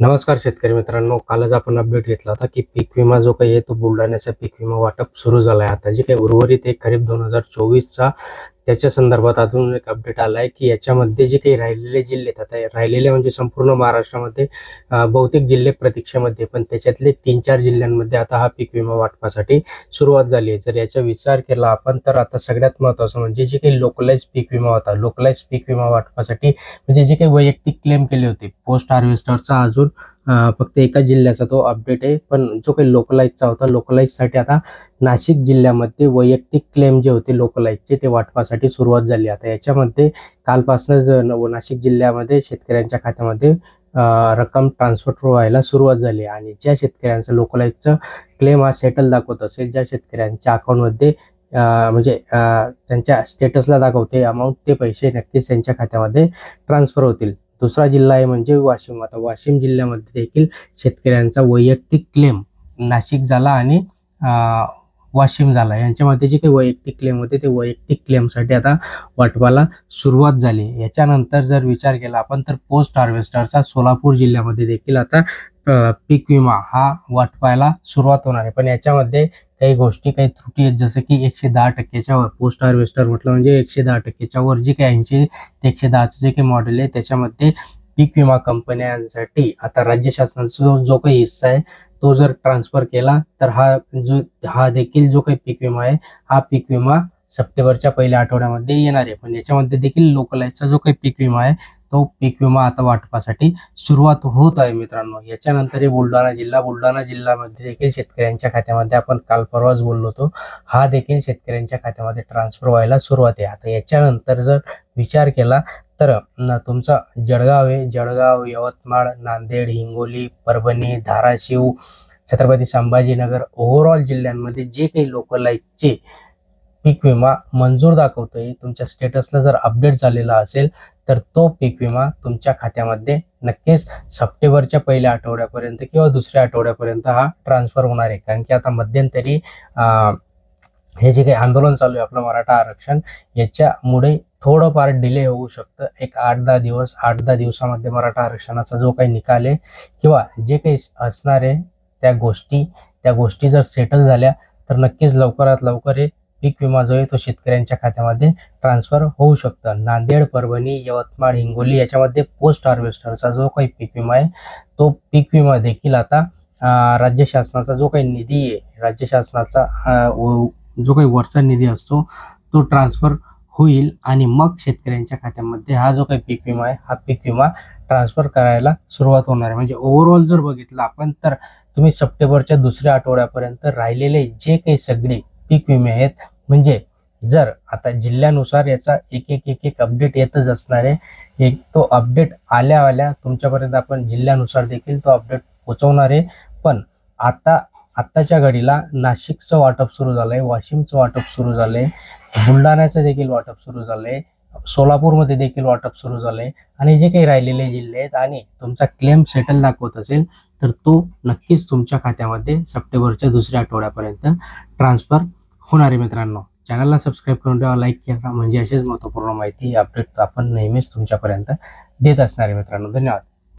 नमस्कार शेतकरी मित्रांनो कालच आपण अपडेट घेतला होता की पीक विमा जो काही आहे तो बुलढाण्याचा पीक विमा वाटप सुरू झाला आहे आता जे काही उर्वरित एक खरीप दोन हजार चोवीसचा त्याच्या संदर्भात अजून एक अपडेट आला आहे की याच्यामध्ये जे काही राहिलेले जिल्हे आहेत आता राहिलेले म्हणजे संपूर्ण महाराष्ट्रामध्ये बहुतेक जिल्हे प्रतीक्षेमध्ये पण त्याच्यातले तीन चार जिल्ह्यांमध्ये आता हा पीक विमा वाटपासाठी सुरुवात झाली आहे. जर याचा विचार केला आपण तर आता सगळ्यात महत्त्वाचं म्हणजे जे काही लोकलाइज पीक विमा होता लोकलाइज पीक विमा वाटपासाठी म्हणजे जे काही वैयक्तिक क्लेम केले होते पोस्ट हार्वेस्टरचा अजून फक्त एका जिल्ह्याचा तो अपडेट आहे. पण जो काही लोकलाईजचा होता लोकलाईजसाठी आता नाशिक जिल्ह्यामध्ये वैयक्तिक क्लेम जे होते लोकलाईजचे ते वाटपासाठी सुरुवात झाली. आता याच्यामध्ये कालपासूनच नाशिक जिल्ह्यामध्ये शेतकऱ्यांच्या खात्यामध्ये रक्कम ट्रान्सफर व्हायला सुरुवात झाली. आणि ज्या शेतकऱ्यांचं लोकलाईजचं क्लेम हा सेटल दाखवत असेल ज्या शेतकऱ्यांच्या अकाउंटमध्ये म्हणजे त्यांच्या स्टेटसला दाखवते अमाऊंट ते पैसे नक्कीच त्यांच्या खात्यामध्ये ट्रान्सफर होतील. दुसरा जिल्हा आहे म्हणजे वाशिम. आता वाशिम जिल्ह्यामध्ये देखील शेतकऱ्यांचा वैयक्तिक क्लेम नाशिक झाला आणि वाशिम झाला. यांच्यामध्ये जे काही वैयक्तिक क्लेम होते ते वैयक्तिक क्लेमसाठी आता वाटपाला सुरुवात झाली. याच्यानंतर जर विचार केला आपण तर पोस्ट हार्वेस्टरचा सोलापूर जिल्ह्यामध्ये देखील आता पीक विमा हा वाटपायला सुरुवात होणार आहे. पण याच्यामध्ये काही गोष्टी काही त्रुटी आहेत. जसं की एकशे दहा टक्क्याच्या वर पोस्ट हार्वेस्टर म्हटलं म्हणजे एकशे दहा टक्क्याच्या वर जे काही ऐंशी ते एकशे दहाचं जे काही मॉडेल आहे त्याच्यामध्ये पीक विमा कंपन्यांसाठी आता राज्य शासनाचा जो जो काही हिस्सा आहे तो जर ट्रान्सफर केला तर हा जो हा देखील जो काही पीक विमा आहे हा पीक विमा सप्टेंबरच्या पहिल्या आठवड्यामध्ये येणार आहे. पण याच्यामध्ये देखील लोकलाईचा जो काही पीक विमा आहे तो पीक विमा आता वाटपासाठी सुरुवात होत आहे मित्रांनो. याच्यानंतर बुलढाणा जिल्हा बुलढाणा जिल्ह्यामध्ये देखील शेतकऱ्यांच्या खात्यामध्ये आपण काल परवाच बोललो होतो. हा देखील शेतकऱ्यांच्या खात्यामध्ये ट्रान्सफर व्हायला सुरुवात आहे. आता याच्यानंतर जर विचार केला तर तुमचा जळगाव आहे. जळगाव यवतमाळ नांदेड हिंगोली परभणी धाराशिव छत्रपती संभाजीनगर ओव्हरऑल जिल्ह्यांमध्ये जे काही लोकलाईकचे पीक विमा मंजूर दाखवतोय तुमच्या स्टेटसला जर अपडेट झालेला असेल तर तो पीक विमा तुमच्या खात्यामध्ये नक्कीच सप्टेंबरच्या पहिल्या आठवड्यापर्यंत किंवा दुसऱ्या आठवड्यापर्यंत हा ट्रान्सफर होणार आहे. कारण की आता मध्यंतरी हे जे काही आंदोलन चालू आहे आपलं मराठा आरक्षण याच्यामुळे थोडंफार डिले होऊ शकतं. एक आठ दहा दिवस आठ दहा दिवसामध्ये मराठा आरक्षणाचा जो काही निकाल आहे किंवा जे काही असणार आहे त्या गोष्टी त्या गोष्टी जर सेटल झाल्या तर नक्कीच लवकरात लवकर हे पीक विमा जो आहे तो शेतकऱ्यांच्या खात्यामध्ये ट्रान्सफर होऊ शकतं. नांदेड परभणी यवतमाळ हिंगोली याच्यामध्ये पोस्ट हार्वेस्टरचा जो काही पीक विमा आहे तो पीक विमा देखील आता राज्य शासनाचा जो काही निधी आहे राज्य शासनाचा जो काही वरचा निधी असतो तो ट्रान्सफर होईल आणि मग शेतकऱ्यांच्या खात्यामध्ये हा जो काही पीक विमा आहे हा पीक विमा ट्रान्सफर करायला सुरुवात होणार आहे. म्हणजे ओव्हरऑल जर बघितलं आपण तर तुम्ही सप्टेंबरच्या दुसऱ्या आठवड्यापर्यंत राहिलेले जे काही सगळे पीक विमे आहेत. म्हणजे जर आता जिल्ह्यानुसार याचा एक एक एक एक अपडेट येतच असणार आहे. एक तो अपडेट आल्या आल्या तुमच्यापर्यंत आपण जिल्ह्यानुसार देखील तो अपडेट पोचवणार आहे. पण आता आत्ताच्या घडीला नाशिकचं वाटप सुरू झालं आहे वाशिमचं वाटप सुरू झालं आहे बुलढाण्याचं देखील वाटप सुरू झालंय सोलापूरमध्ये देखील वाटप सुरू झालंय आणि जे काही राहिलेले जिल्हे आहेत आणि तुमचा क्लेम सेटल दाखवत असेल तर तो नक्कीच तुमच्या खात्यामध्ये सप्टेंबरच्या दुसऱ्या आठवड्यापर्यंत ट्रान्सफर होणार आहे मित्रांनो. चॅनलला सबस्क्राईब करून ठेवा लाईक करा. म्हणजे अशीच महत्त्वपूर्ण माहिती अपडेट आपण नेहमीच तुमच्यापर्यंत देत असणार आहे मित्रांनो. धन्यवाद.